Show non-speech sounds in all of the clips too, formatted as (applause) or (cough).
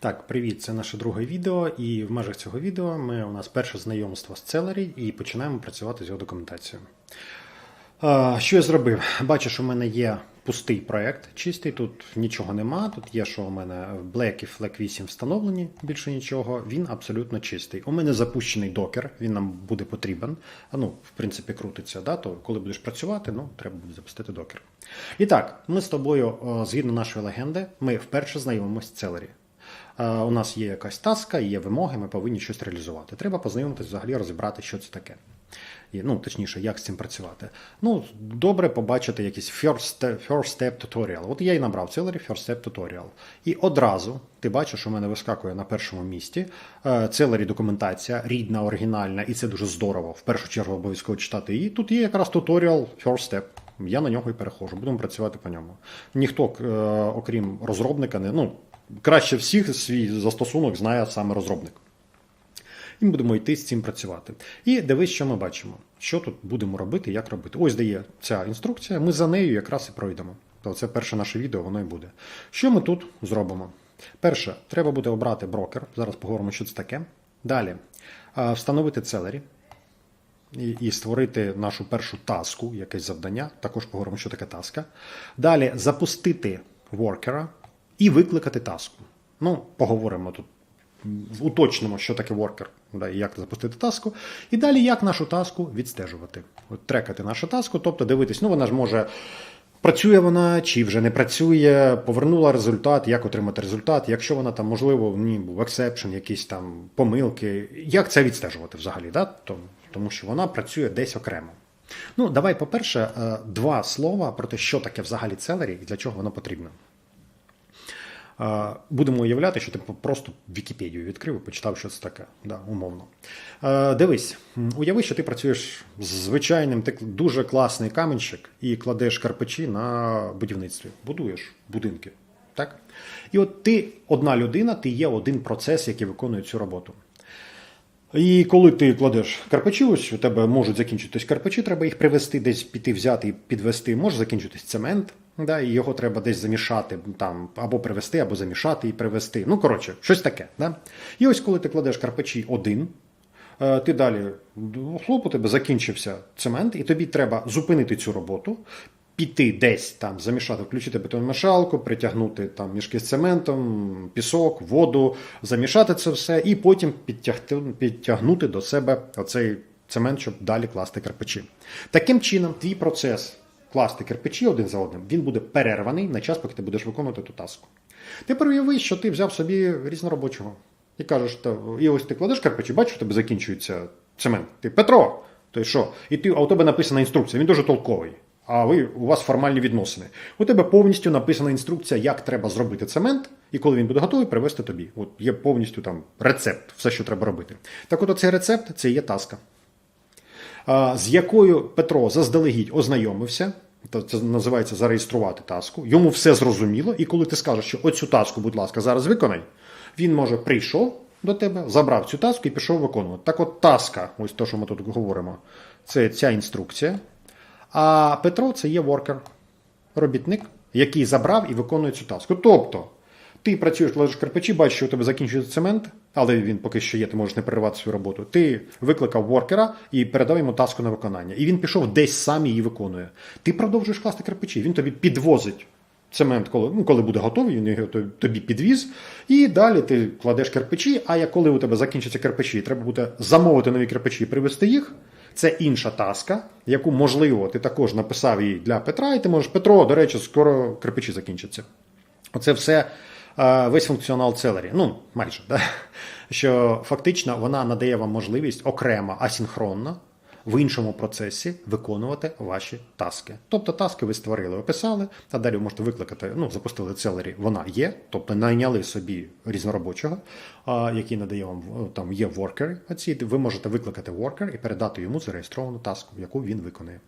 Так, привіт, це наше друге відео, і в межах цього відео ми у нас перше знайомство з Celery і починаємо працювати з його документацією. Що я зробив? Бачиш, у мене є пустий проект, чистий, тут нічого нема. Тут є, що у мене Black і Flag 8 встановлені, більше нічого. Він абсолютно чистий. У мене запущений докер, він нам буде потрібен. Ну, в принципі, крутиться. Да? То коли будеш працювати, ну, треба буде запустити докер. І так, ми з тобою, згідно нашої легенди, ми вперше знайомимося з Celery. Е, У нас є якась таска, є вимоги, ми повинні щось реалізувати. Треба познайомитися взагалі, розібрати, що це таке. Ну, точніше, як з цим працювати. Ну, добре побачити якийсь first step, first step tutorial. От я і набрав Celery First Step Tutorial. І одразу ти бачиш, у мене вискакує на першому місці е, Celery документація, рідна, оригінальна, і це дуже здорово. В першу чергу обов'язково читати її. Тут є якраз туторіал First Step. Я на нього і перехожу, будемо працювати по ньому. Ніхто, е, окрім розробника, не ну краще всіх свій застосунок знає саме розробник. І ми будемо йти з цим працювати. І дивись, що ми бачимо. Що тут будемо робити, як робити. Ось дає ця інструкція, ми за нею якраз і пройдемо. То це перше наше відео, воно і буде. Що ми тут зробимо? Перше, треба буде обрати брокер. Зараз поговоримо, що це таке. Далі встановити Celery і, і створити нашу першу таску, якесь завдання. Також поговоримо, що таке таска. Далі запустити воркера і викликати таску. Ну, поговоримо тут. Уточнимо, що таке воркер, да, і як запустити таску. І далі як нашу таску відстежувати. От трекати нашу таску, тобто дивитись, ну вона ж може. Працює вона чи вже не працює, повернула результат, як отримати результат, якщо вона там, можливо, в ній був ексепшн, якісь там помилки, як це відстежувати взагалі? Да? Тому, що вона працює десь окремо. Ну, давай, по-перше, е, два слова про те, що таке взагалі Celery і для чого воно потрібно. Будемо уявляти, що ти просто Вікіпедію відкрив і почитав, що це таке, да, умовно. Дивись, уяви, що ти працюєш з звичайним, ти дуже класний каменщик і кладеш карпачі на будівництві, будуєш будинки. Так? І от ти одна людина, ти є один процес, який виконує цю роботу. І коли ти кладеш карпачі, ось у тебе можуть закінчитись карпачі, треба їх привезти, десь піти взяти і підвести, може закінчитись цемент, да, і його треба десь замішати, там, або привезти, або замішати і привезти. Ну, коротше, щось таке. Да? І ось коли ти кладеш карпачі один, е, ти далі хлоп, у тебе закінчився цемент, і тобі треба зупинити цю роботу. Піти десь там замішати, включити бетономішалку, притягнути там мішки з цементом, пісок, воду, замішати це все, і потім підтягти, підтягнути до себе оцей цемент, щоб далі класти кирпичі. Таким чином, твій процес класти кирпичі один за одним, він буде перерваний на час, поки ти будеш виконувати ту таску. Тепер уяви, що ти взяв собі різноробочого і кажеш, та, і ось ти кладеш кирпичі, бачиш, у тебе закінчується цемент. Ти Петро, то й що? І ти, а у тебе написана інструкція, він дуже толковий. А ви у вас формальні відносини. У тебе повністю написана інструкція, як треба зробити цемент, і коли він буде готовий, привезти тобі. От є повністю там рецепт, все, що треба робити. Так от цей рецепт це є таска, з якою Петро заздалегідь ознайомився. Це називається зареєструвати таску. Йому все зрозуміло, і коли ти скажеш, що оцю таску, будь ласка, зараз виконай, він може прийшов до тебе, забрав цю таску і пішов виконувати. Так от таска, ось те, що ми тут говоримо, це ця інструкція. А Петро це є воркер, робітник, який забрав і виконує цю таску. Тобто, ти працюєш, ложиш карпачі, бачиш, що у тебе закінчується цемент, але він поки що є, ти можеш не переривати свою роботу. Ти викликав воркера і передав йому таску на виконання. І він пішов десь сам її виконує. Ти продовжуєш класти карпачі, він тобі підвозить. Цемент, коли ну, коли буде готовий, він його тобі підвіз, і далі ти кладеш кирпичі. А як коли у тебе закінчаться кирпичі, треба буде замовити нові кирпичі і привезти їх. Це інша таска, яку, можливо, ти також написав її для Петра, і ти можеш Петро, до речі, скоро кирпичі закінчаться. Оце все весь функціонал Celery. Ну, майже, да? (laughs) що фактично вона надає вам можливість окремо асінхронно в іншому процесі виконувати ваші таски. Тобто таски ви створили, описали, а далі ви можете викликати, ну, запустили Celery, вона є, тобто найняли собі різноробочого, який надає вам там є воркери. Ви можете викликати воркер і передати йому зареєстровану таску, яку він виконує.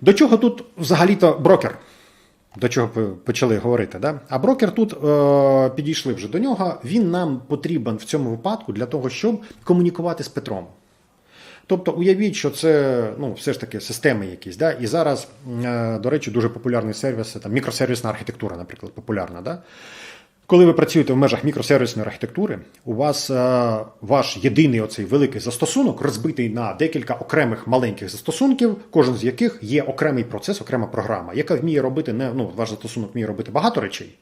До чого тут взагалі-то брокер? До чого почали говорити, да? А брокер тут е, підійшли вже до нього. Він нам потрібен в цьому випадку для того, щоб комунікувати з Петром. Тобто, уявіть, що це ну, все ж таки системи якісь. Да? І зараз, е, до речі, дуже популярний сервіс, там мікросервісна архітектура, наприклад, популярна. Да? Коли ви працюєте в межах мікросервісної архітектури, у вас е, ваш єдиний оцей великий застосунок розбитий на декілька окремих маленьких застосунків, кожен з яких є окремий процес, окрема програма, яка вміє робити не ну, ваш застосунок вміє робити багато речей.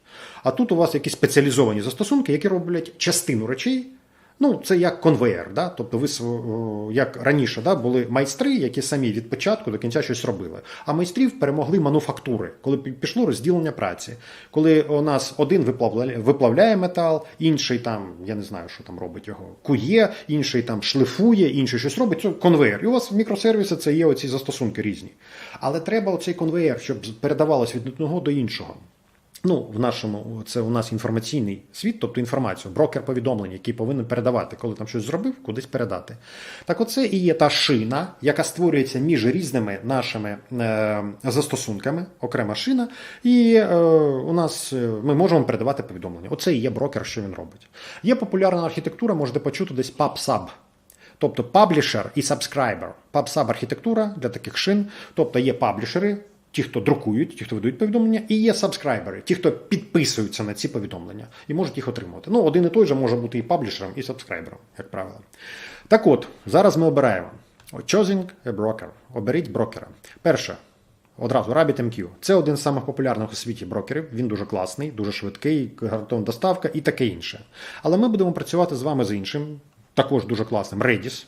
А тут у вас якісь спеціалізовані застосунки, які роблять частину речей. Ну, це як конвеєр, да? тобто ви як раніше да, були майстри, які самі від початку до кінця щось робили. А майстрів перемогли мануфактури, коли пішло розділення праці. Коли у нас один виплавляє, виплавляє метал, інший там, я не знаю, що там робить його, кує, інший там шлифує, інший щось робить. Це конвеєр. І у вас в мікросервіси це є оці застосунки різні. Але треба оцей конвеєр, щоб передавалось від одного до іншого. Ну, в нашому це у нас інформаційний світ, тобто інформацію, брокер повідомлень, який повинен передавати, коли там щось зробив, кудись передати. Так, оце і є та шина, яка створюється між різними нашими е, застосунками, окрема шина, і е, у нас е, ми можемо передавати повідомлення. Оце і є брокер, що він робить. Є популярна архітектура, можете почути десь PubSub. Тобто паблішер і сабскрайбер. PubSub архітектура для таких шин. Тобто є паблішери, ті, хто друкують, ті, хто видають повідомлення, і є сабскрайбери, ті, хто підписуються на ці повідомлення і можуть їх отримувати. Ну, один і той же може бути і паблішером, і сабскрайбером, як правило. Так от, зараз ми обираємо Choosing a broker. Оберіть брокера. Перше. Одразу RabbitMQ. Це один з самих популярних у світі брокерів. Він дуже класний, дуже швидкий, гарантована доставка і таке інше. Але ми будемо працювати з вами з іншим, також дуже класним Redis.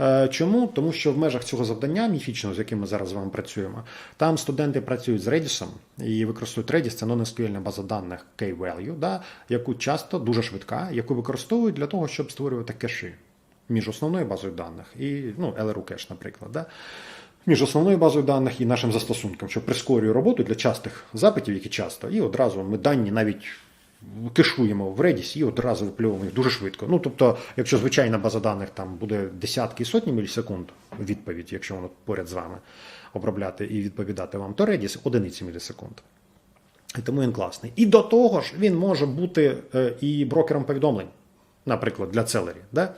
Е, Чому? Тому що в межах цього завдання міфічного, з яким ми зараз з вами працюємо, там студенти працюють з Redis і використовують Redis, це non-SQL база даних K-Value, да, яку часто дуже швидка, яку використовують для того, щоб створювати кеші між основною базою даних і ну, LRU кеш, наприклад. Да. Між основною базою даних і нашим застосунком, що прискорює роботу для частих запитів, які часто, і одразу ми дані навіть кешуємо в Redis і одразу випльовуємо їх дуже швидко. Ну тобто, якщо звичайна база даних там буде десятки і сотні мілісекунд відповідь, якщо воно поряд з вами обробляти і відповідати вам, то Redis одиниці мілісекунд. І тому він класний. І до того ж, він може бути е, і брокером повідомлень, наприклад, для Celery. Да?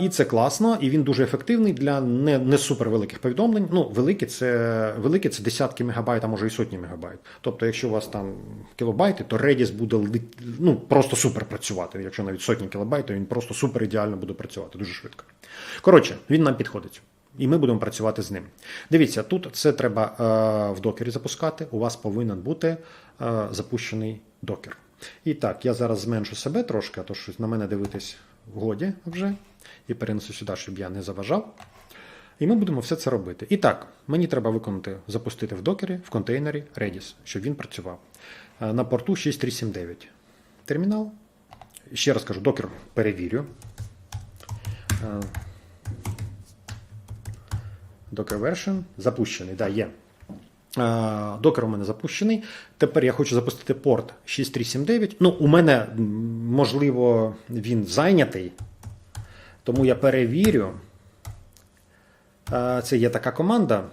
І це класно, і він дуже ефективний для не, не супервеликих повідомлень. Ну, великі це, великі це десятки мегабайт, а може і сотні мегабайт. Тобто, якщо у вас там кілобайти, то Redis буде ну, просто супер працювати. Якщо навіть сотні кілобайт, то він просто супер ідеально буде працювати дуже швидко. Коротше, він нам підходить. І ми будемо працювати з ним. Дивіться, тут це треба е, в докері запускати. У вас повинен бути е, запущений докер. І так, я зараз зменшу себе трошки, а то щось на мене дивитись годі вже. І перенесу сюди, щоб я не заважав. І ми будемо все це робити. І так, мені треба виконати, запустити в докері, в контейнері Redis, щоб він працював. Е, На порту 6379. Термінал. Ще раз кажу, докер перевірю. Е, Docker version запущений, да, є. Е, Докер у мене запущений. Тепер я хочу запустити порт 6379. Ну, у мене, можливо, він зайнятий, тому я перевірю. Це є така команда.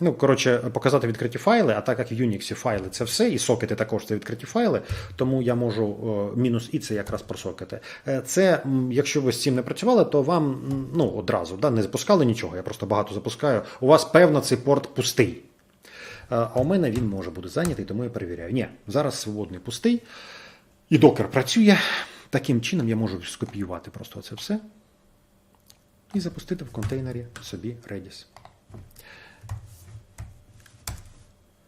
Ну, коротше, показати відкриті файли, а так як в Unix файли це все, і сокети також це відкриті файли, тому я можу мінус і це якраз про сокети. Е, Це, якщо ви з цим не працювали, то вам ну, одразу да, не запускали нічого, я просто багато запускаю. У вас, певно, цей порт пустий. Е, А у мене він може бути зайнятий, тому я перевіряю. Ні, зараз свободний пустий. І докер працює. Таким чином я можу скопіювати просто це все і запустити в контейнері собі Redis.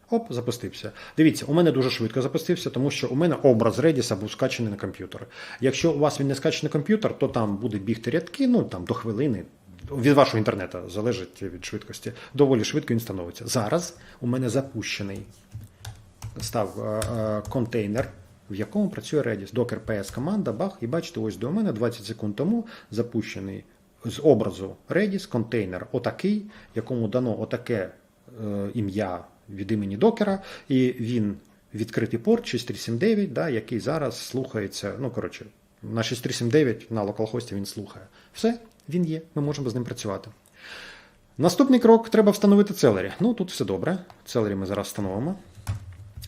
Оп, запустився. Дивіться, у мене дуже швидко запустився, тому що у мене образ Redis був скачаний на комп'ютер. Якщо у вас він не скачаний на комп'ютер, то там буде бігти рядки, ну там до хвилини. Від вашого інтернету залежить від швидкості. Доволі швидко він становиться. Зараз у мене запущений став е, е, контейнер, в якому працює Redis. Docker PS команда, бах, і бачите, ось до мене 20 секунд тому запущений з образу Redis контейнер, отакий, якому дано отаке е, ім'я від імені докера, і він відкритий порт 6379, да, який зараз слухається. Ну, коротше, на 6379 на локалхості він слухає. Все, він є, ми можемо з ним працювати. Наступний крок треба встановити Celery. Ну, тут все добре. Celery ми зараз встановимо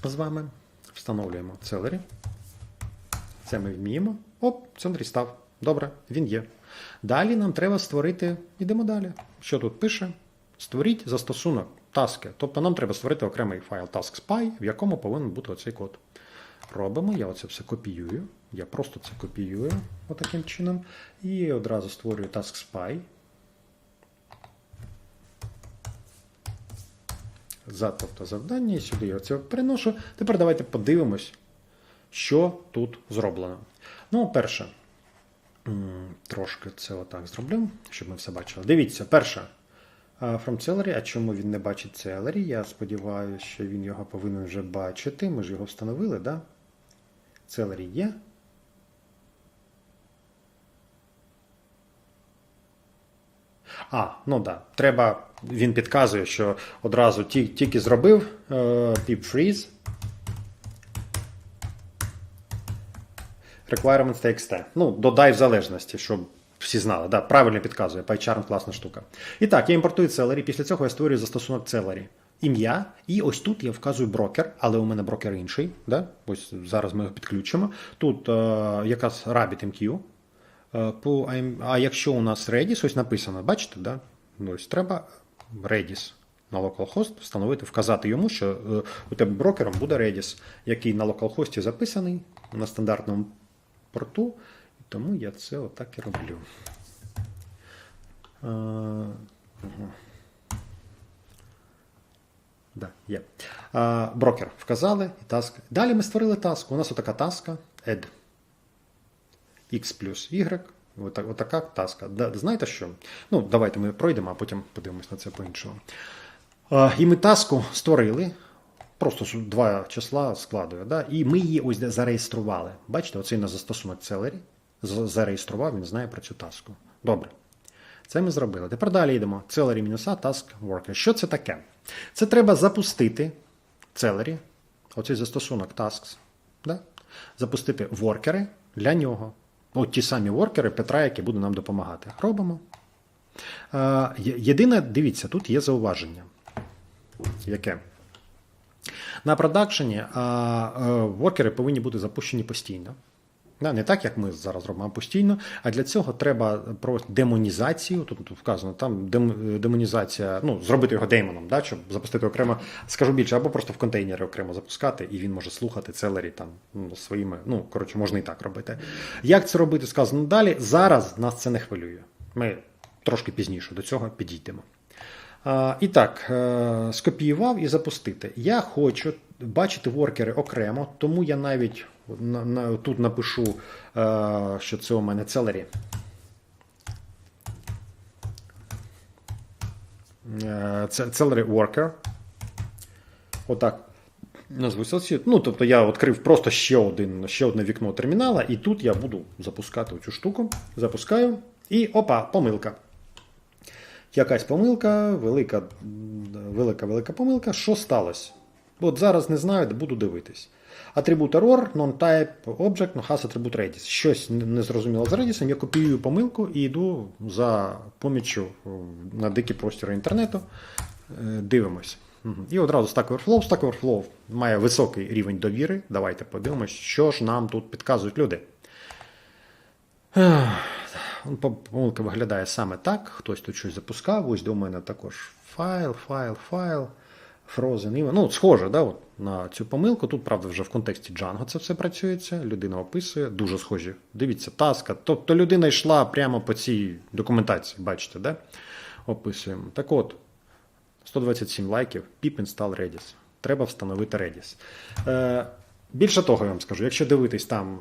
з вами. Встановлюємо Celery. Це ми вміємо. Оп, Celery став. Добре, він є. Далі нам треба створити. Ідемо далі. Що тут пише? Створіть застосунок таски. Тобто нам треба створити окремий файл task.spy, в якому повинен бути оцей код. робимо. Я оце все копіюю. Я просто це копіюю отаким чином. І одразу створюю Task За, тобто завдання, і сюди я це переношу. Тепер давайте подивимось, що тут зроблено. Ну, перше, трошки це отак зроблю, щоб ми все бачили. Дивіться, перше. From Celery, а чому він не бачить Celery? Я сподіваюся, що він його повинен вже бачити. Ми ж його встановили? Да? Celery є. А, ну так. Да. Треба. Він підказує, що одразу ті- тільки зробив е, pip freeze. Requirements. Ну, додай в залежності, щоб всі знали. Да, правильно підказує. PyCharm класна штука. І так, я імпортую Celery. Після цього я створюю застосунок Celery. Ім'я. І ось тут я вказую брокер, але у мене брокер інший. Да? Ось зараз ми його підключимо. Тут е, якась RabbitMQ. Е, по, IM а якщо у нас Redis, ось написано, бачите, да? Ну, ось треба Redis на localhost встановити, вказати йому, що е, у тебе брокером буде Redis, який на localhost записаний на стандартному порту. Тому я це отак і роблю. Е. Да, є. Брокер вказали і таск. Далі ми створили таску. У нас отака таска add x плюс y. Отак, отака таска. Знаєте що? Ну, давайте ми пройдемо, а потім подивимось на це по-іншому. І ми таску створили. Просто два числа складує. Да? І ми її ось зареєстрували. Бачите, оцей на застосунок Celery зареєстрував, він знає про цю таску. Добре. Це ми зробили. Тепер далі йдемо. Celery-A Task Worker. Що це таке? Це треба запустити Celery, оцей застосунок Tasks, да? запустити воркери для нього. От ті самі воркери Петра, які будуть нам допомагати. Робимо. Е, Єдине, дивіться, тут є зауваження. Яке? На продакшені а, е, воркери повинні бути запущені постійно. Не так, як ми зараз робимо, постійно. А для цього треба про демонізацію. Тут, вказано, там дем, демонізація, ну, зробити його деймоном, да, щоб запустити окремо, скажу більше, або просто в контейнері окремо запускати, і він може слухати целері там ну, своїми. Ну, коротше, можна і так робити. Як це робити, сказано далі. Зараз нас це не хвилює. Ми трошки пізніше до цього підійдемо. А, І так, е, скопіював і запустити. Я хочу бачити воркери окремо, тому я навіть на, на, тут напишу, е, що це у мене Celery. Е, Це Celery Worker. Отак. Назву селсі. Ну, тобто я відкрив просто ще, один, ще одне вікно термінала, і тут я буду запускати цю штуку. Запускаю. І опа, помилка. Якась помилка, велика, велика, велика помилка. Що сталося? От зараз не знаю, буду дивитись. Атрибут error, non-type object, no has атрибут Redis. Щось не зрозуміло з Redis, я копіюю помилку і йду за поміччю на дикі простори інтернету. Е, Дивимось. І одразу Stack Overflow. Stack Overflow має високий рівень довіри. Давайте подивимось, що ж нам тут підказують люди. Помилка виглядає саме так. Хтось тут щось запускав. Ось до мене також файл, файл, файл. Frozen Event. Ну, схоже, да, от, на цю помилку. Тут, правда, вже в контексті Django це все працюється. Людина описує, дуже схожі. Дивіться, таска. Тобто людина йшла прямо по цій документації, бачите, да? описуємо. Так от, 127 лайків, pip install Redis. Треба встановити Redis. Е, більше того, я вам скажу, якщо дивитись там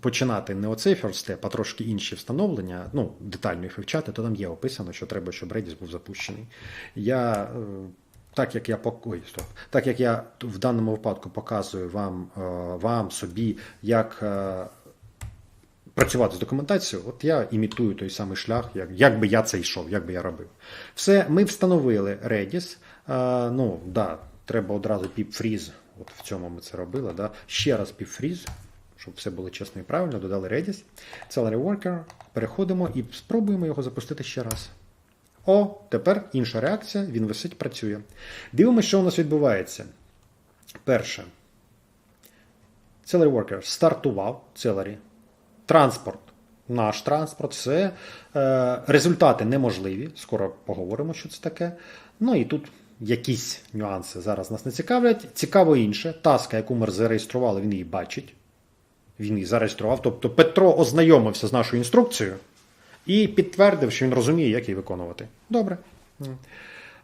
починати не оцей first step, а трошки інші встановлення, ну, детально їх вивчати, то там є описано, що треба, щоб Redis був запущений. Я, е, так як я Ой, стоп. Так як я в даному випадку показую вам, е, вам собі, як е, працювати з документацією, от я імітую той самий шлях, як, як би я це йшов, як би я робив. Все, ми встановили Redis. Е, ну, да, треба одразу pip-freeze, от в цьому ми це робили. Да. Ще раз pip-freeze, щоб все було чесно і правильно, додали Redis. Celery Worker, переходимо і спробуємо його запустити ще раз. О, тепер інша реакція, він висить, працює. Дивимося, що у нас відбувається. Перше. Celery Worker стартував Celery. Транспорт. Наш транспорт, все. Е, результати неможливі. Скоро поговоримо, що це таке. Ну і тут якісь нюанси зараз нас не цікавлять. Цікаво інше. Таска, яку ми зареєстрували, він її бачить. Він її зареєстрував. Тобто Петро ознайомився з нашою інструкцією і підтвердив, що він розуміє, як її виконувати. Добре.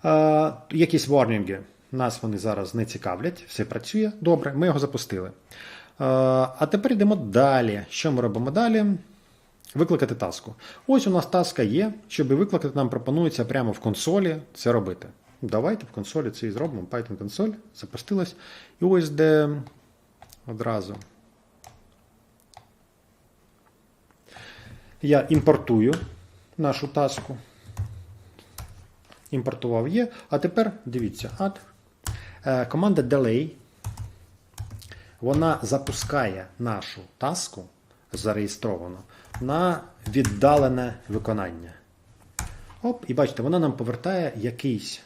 Е, якісь ворнінги. Нас вони зараз не цікавлять, все працює. Добре, ми його запустили. Е, а тепер йдемо далі. Що ми робимо далі? Викликати таску. Ось у нас таска є. Щоб викликати, нам пропонується прямо в консолі це робити. Давайте в консолі це і зробимо. Python консоль запустилась. І ось де одразу. Я імпортую нашу таску. Імпортував є. А тепер дивіться, add. Е, Команда delay. Вона запускає нашу таску зареєстровану на віддалене виконання. Оп, і бачите, вона нам повертає якийсь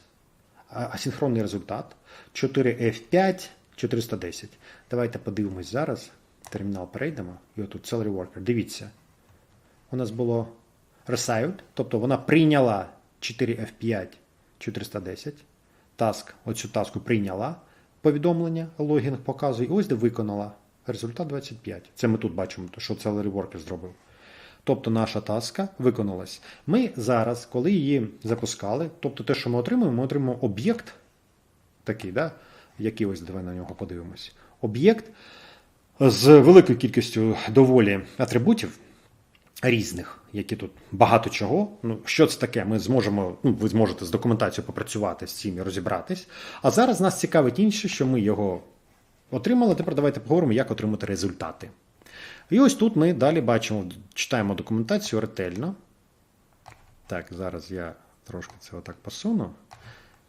а- асинхронний результат 4F5 410. Давайте подивимось зараз. Термінал перейдемо. І отут Celery Worker. Дивіться. У нас було received, тобто вона прийняла 4F5 410. Таск, оцю таску прийняла. Повідомлення, логін показує. І ось де виконала. Результат 25. Це ми тут бачимо, що Celery Worker зробив. Тобто наша таска виконалась. Ми зараз, коли її запускали, тобто те, що ми отримуємо, ми отримуємо об'єкт, такий, да? який ось давай на нього подивимось. Об'єкт з великою кількістю доволі атрибутів різних, які тут багато чого. Ну, що це таке? Ми зможемо, ну, ви зможете з документацією попрацювати з цим і розібратись. А зараз нас цікавить інше, що ми його отримали. Тепер давайте поговоримо, як отримати результати. І ось тут ми далі бачимо, читаємо документацію ретельно. Так, зараз я трошки це отак посуну.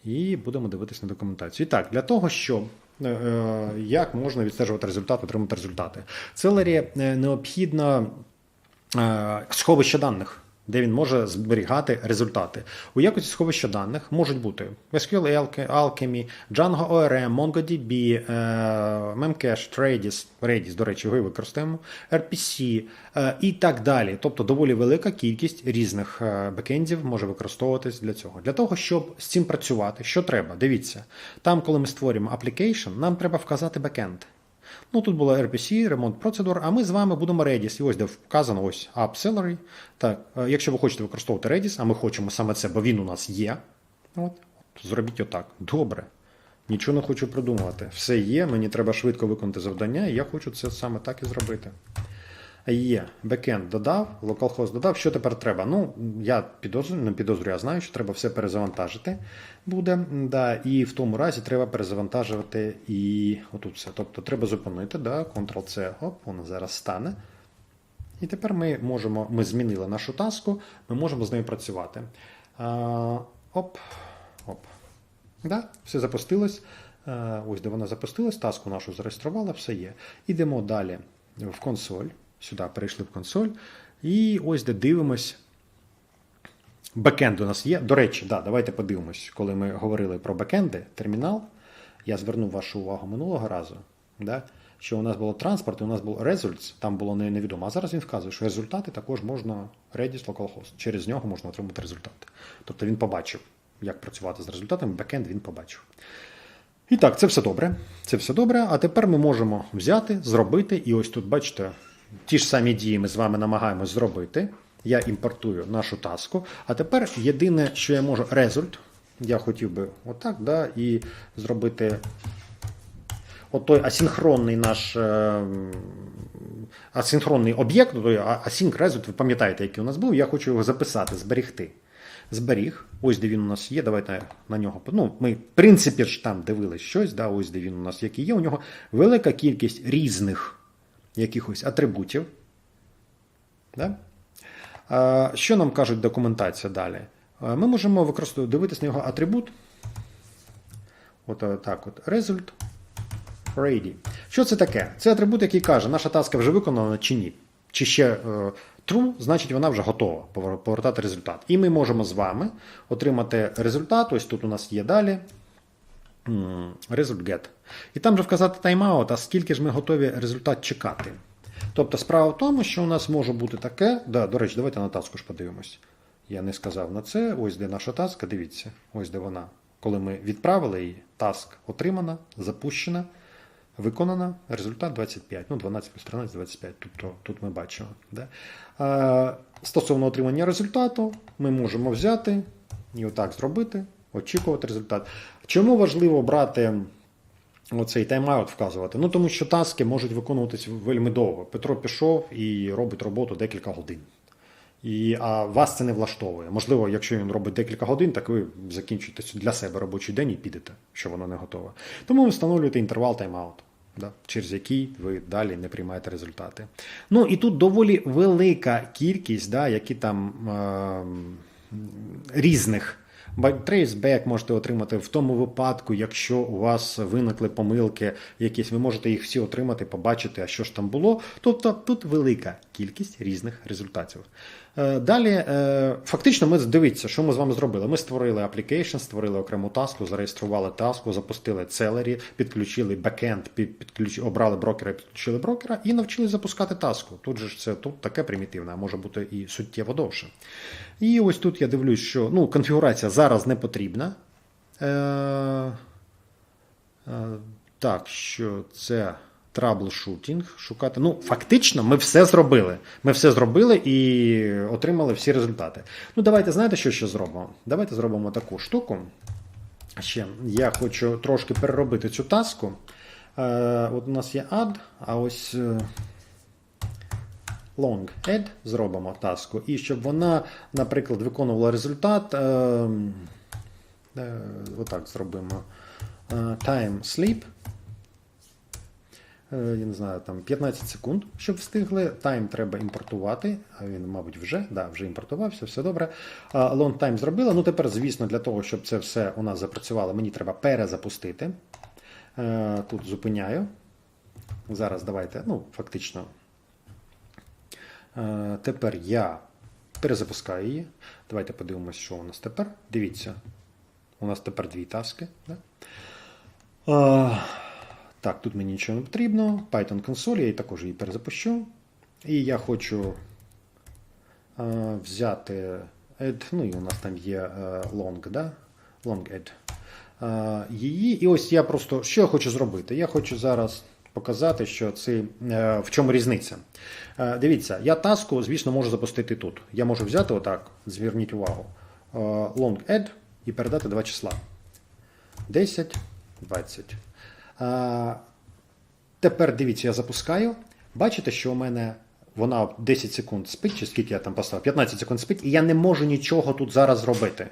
І будемо дивитися на документацію. І так, для того, щоб е, е, як можна відстежувати результат, отримати результати. Целері е, необхідно сховище даних, де він може зберігати результати. У якості сховища даних можуть бути SQL Alchemy, Django ORM, MongoDB, е, Memcache, Redis, Redis, до речі, його і використаємо, RPC е, і так далі. Тобто доволі велика кількість різних е, бекендів може використовуватись для цього. Для того, щоб з цим працювати, що треба? Дивіться, там, коли ми створюємо application, нам треба вказати бекенд. Ну, тут було RPC, ремонт процедур, а ми з вами будемо Redis. І ось де вказано ось App. Так, е, якщо ви хочете використовувати Redis, а ми хочемо саме це, бо він у нас є. От, зробіть отак. Добре. Нічого не хочу придумувати. Все є, мені треба швидко виконати завдання, і я хочу це саме так і зробити. Є, бекенд додав, localhost додав. Що тепер треба? Ну, я підозрюю, не підозрюю, я знаю, що треба все перезавантажити буде. Да, І в тому разі треба перезавантажувати і отут все. Тобто треба зупинити, да, Ctrl-C, оп, воно зараз стане. І тепер ми можемо, ми змінили нашу таску, ми можемо з нею працювати. А, оп, оп. Да, все запустилось. Ось де вона запустилась, таску нашу зареєструвала, все є. Ідемо далі в консоль. Сюди перейшли в консоль. І ось де дивимось. Бекенд у нас є. До речі, да, давайте подивимось, коли ми говорили про бекенди, термінал. Я звернув вашу увагу минулого разу, да, що у нас було транспорт, і у нас був results, там було не- невідомо. А зараз він вказує, що результати також можна Redis localhost. Через нього можна отримати результати. Тобто він побачив, як працювати з результатами, бекенд він побачив. І так, це все добре. Це все добре. А тепер ми можемо взяти, зробити. І ось тут, бачите, ті ж самі дії ми з вами намагаємось зробити. Я імпортую нашу таску. А тепер єдине, що я можу, результ. Я хотів би отак, да, і зробити отой асинхронний наш е, асинхронний об'єкт, той async result, ви пам'ятаєте, який у нас був, я хочу його записати, зберігти. Зберіг, ось де він у нас є. Давайте на нього. Ну, ми, в принципі, ж там дивились щось, да, ось де він у нас який є. У нього велика кількість різних якихось атрибутів. Да? Що нам кажуть документація далі? Ми можемо використовувати дивитися на його атрибут. От е, так от. Result ready. Що це таке? Це атрибут, який каже, наша таска вже виконана чи ні. Чи ще е, true, значить вона вже готова повертати результат. І ми можемо з вами отримати результат. Ось тут у нас є далі. Result. І там же вказати тайм-аут, а скільки ж ми готові результат чекати. Тобто справа в тому, що у нас може бути таке. Да, до речі, давайте на таску ж подивимось. Я не сказав на це. Ось де наша таска, дивіться, ось де вона. коли ми відправили її, task отримана, запущена, виконана, результат 25. Ну, 12 плюс 13, 25. Тобто тут ми бачимо. Да? Стосовно отримання результату, ми можемо взяти і отак зробити, очікувати результат. Чому важливо брати оцей тайм-аут вказувати? Ну, тому що таски можуть виконуватися вельми довго. Петро пішов і робить роботу декілька годин. І, а вас це не влаштовує. Можливо, якщо він робить декілька годин, так ви закінчуєте для себе робочий день і підете, що воно не готове. Тому ви встановлюєте інтервал тайм-аут, да, через який ви далі не приймаєте результати. Ну і тут доволі велика кількість, да, які там е, різних. Traceback можете отримати в тому випадку, якщо у вас виникли помилки якісь, ви можете їх всі отримати, побачити, а що ж там було. Тобто тут велика кількість різних результатів. Е, Далі, е, фактично, ми дивіться, що ми з вами зробили. Ми створили application, створили окрему таску, зареєстрували таску, запустили Celery, підключили бекенд, під- підключ... обрали брокера, підключили брокера і навчили запускати таску. Тут же ж це тут таке примітивне, а може бути і суттєво довше. І ось тут я дивлюсь, що ну, конфігурація зараз не потрібна. Е, е, так, що це траблшутінг шукати. Ну, фактично, ми все зробили. Ми все зробили і отримали всі результати. Ну, давайте, знаєте, що ще зробимо? Давайте зробимо таку штуку. Ще я хочу трошки переробити цю таску. Е, от у нас є add, а ось. е, long add зробимо таску, і щоб вона, наприклад, виконувала результат. Е, е, отак зробимо. Е, time sleep. Е, я не знаю, там 15 секунд, щоб встигли. Тайм треба імпортувати. А він, мабуть, вже да, вже імпортувався, все добре. Long time зробила. Ну тепер, звісно, для того, щоб це все у нас запрацювало, мені треба перезапустити. Е, Тут зупиняю. Зараз давайте, ну, фактично. Е, Тепер я перезапускаю її. Давайте подивимося, що у нас тепер. Дивіться, у нас тепер дві таски. Да? Так, тут мені нічого не потрібно. Python консоль, я її також її перезапущу. І я хочу е, взяти add, ну і у нас там є е, long, да? long add. Е, її. І ось я просто що я хочу зробити? Я хочу зараз показати, що це е, в чому різниця. Е, дивіться, я таску, звісно, можу запустити тут. Я можу взяти отак, зверніть увагу, е, long add і передати два числа. 10, 20. Тепер дивіться, я запускаю. Бачите, що у мене вона 10 секунд спить, чи скільки я там поставив? 15 секунд спить, і я не можу нічого тут зараз зробити.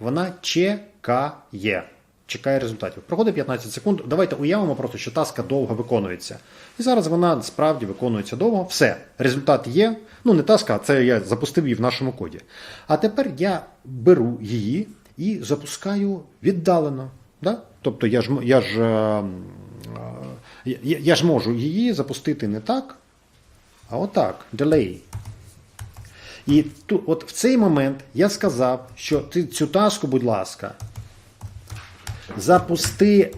Вона чекає. Чекає результатів. Проходить 15 секунд. Давайте уявимо просто, що таска довго виконується. І зараз вона справді виконується довго. Все, результат є. Ну, не таска, а це я запустив її в нашому коді. А тепер я беру її і запускаю віддалено. Да? Тобто я ж, я, ж, е, е, я, я ж можу її запустити не так, а отак. Delay. І тут, от в цей момент я сказав, що ти цю таску, будь ласка, запусти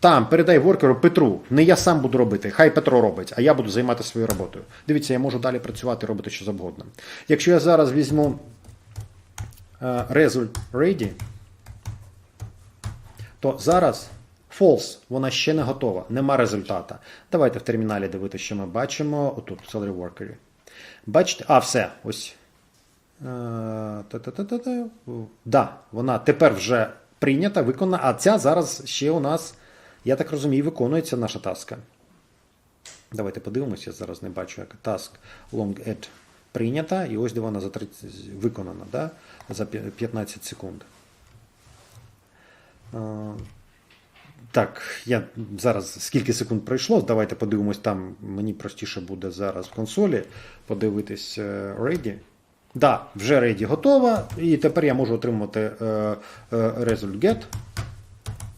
там, передай воркеру Петру. Не я сам буду робити, хай Петро робить, а я буду займатися своєю роботою. Дивіться, я можу далі працювати, робити що завгодно. Якщо я зараз візьму е, result ready, то зараз false, вона ще не готова, нема результата. Давайте в терміналі дивитися, що ми бачимо. Отут, в salary worker. Бачите? А, все, ось. Е, Та-та-та-та-та. Да, вона тепер вже прийнята, виконана, а ця зараз ще у нас, я так розумію, виконується наша таска. Давайте подивимося, я зараз не бачу, як task long add прийнята, і ось де вона за 30, виконана да? за 15 секунд. Так, я зараз скільки секунд пройшло. Давайте подивимось там. Мені простіше буде зараз в консолі подивитись е, Ready. Да, вже Ready готова. І тепер я можу отримати е, е, Result Get.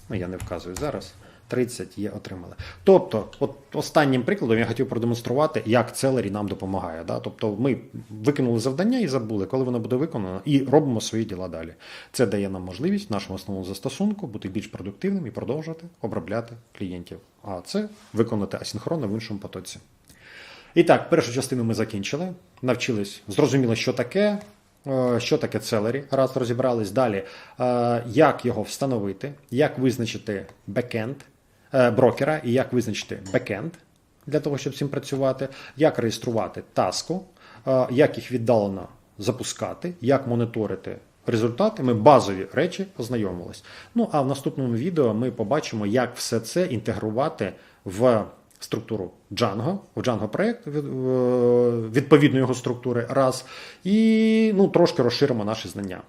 Ну, я не вказую зараз. 30 є отримали. Тобто, от останнім прикладом я хотів продемонструвати, як Celery нам допомагає. Да? Тобто ми викинули завдання і забули, коли воно буде виконано, і робимо свої діла далі. Це дає нам можливість в нашому основному застосунку бути більш продуктивним і продовжувати обробляти клієнтів. А це виконати асинхронно в іншому потоці. І так, першу частину ми закінчили, навчились, зрозуміли, що таке. Е, Що таке Celery? Раз розібрались далі, е, як його встановити, як визначити бекенд брокера і як визначити бекенд для того, щоб з цим працювати, як реєструвати таску, е, як їх віддалено запускати, як моніторити результати. Ми базові речі познайомились. Ну а в наступному відео ми побачимо, як все це інтегрувати в структуру Django, в Django проект е, відповідно його структури раз, і ну, трошки розширимо наші знання.